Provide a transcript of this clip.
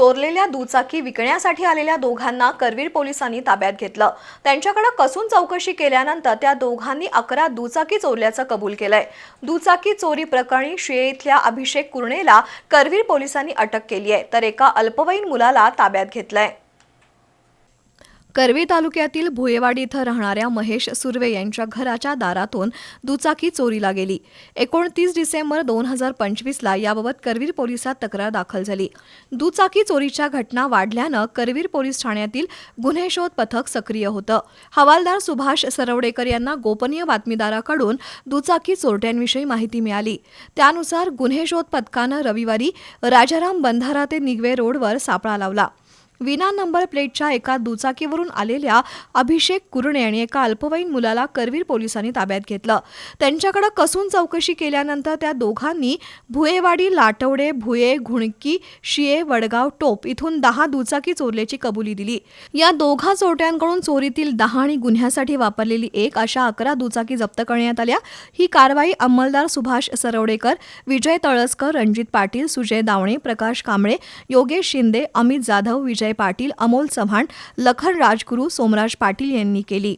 चोरलेल्या दुचाकी विकण्यासाठी आलेल्या दोघांना करवीर पोलिसांनी ताब्यात घेतलं. त्यांच्याकडे कसून चौकशी केल्यानंतर त्या दोघांनी अकरा दुचाकी चोरल्याचं कबूल केलंय. दुचाकी चोरी प्रकरणी शिये इथल्या अभिषेक कुर्णेला करवीर पोलिसांनी अटक केली आहे तर एका अल्पवयीन मुलाला ताब्यात घेतलंय. करवी तालुक्यातील भुयेवाडी इथं राहणाऱ्या महेश सुर्वे यांच्या घराच्या दारातून दुचाकी चोरीला गेली. एकोणतीस डिसेंबर दोन हजार पंचवीसला याबाबत करवीर पोलिसात तक्रार दाखल झाली. दुचाकी चोरीच्या घटना वाढल्यानं करवीर पोलीस ठाण्यातील गुन्हे शोध पथक सक्रिय होतं. हवालदार सुभाष सरवडेकर यांना गोपनीय बातमीदाराकडून दुचाकी चोरट्यांविषयी माहिती मिळाली. त्यानुसार गुन्हे शोध पथकानं रविवारी राजाराम बंधारा ते निगवे रोडवर सापळा लावला. विना नंबर प्लेटच्या एका दुचाकीवरून आलेल्या अभिषेक कुरणे आणि एका अल्पवयीन मुलाला करवीर पोलिसांनी ताब्यात घेतलं. त्यांच्याकडे कसून चौकशी केल्यानंतर त्या दोघांनी भुयेवाडी लाटवडे भुये घुणकी शिये वडगाव टोप इथून दहा दुचाकी चोरल्याची कबुली दिली. या दोघा चोरट्यांकडून चोरीतील दहा आणि गुन्ह्यासाठी वापरलेली एक अशा अकरा दुचाकी जप्त करण्यात आल्या. ही कारवाई अंमलदार सुभाष सरवडेकर विजय तळसकर रणजित पाटील सुजय दावणे प्रकाश कांबळे योगेश शिंदे अमित जाधव विजय पाटील अमोल चव्हाण लखन राजगुरू सोमराज पाटील यांनी केली.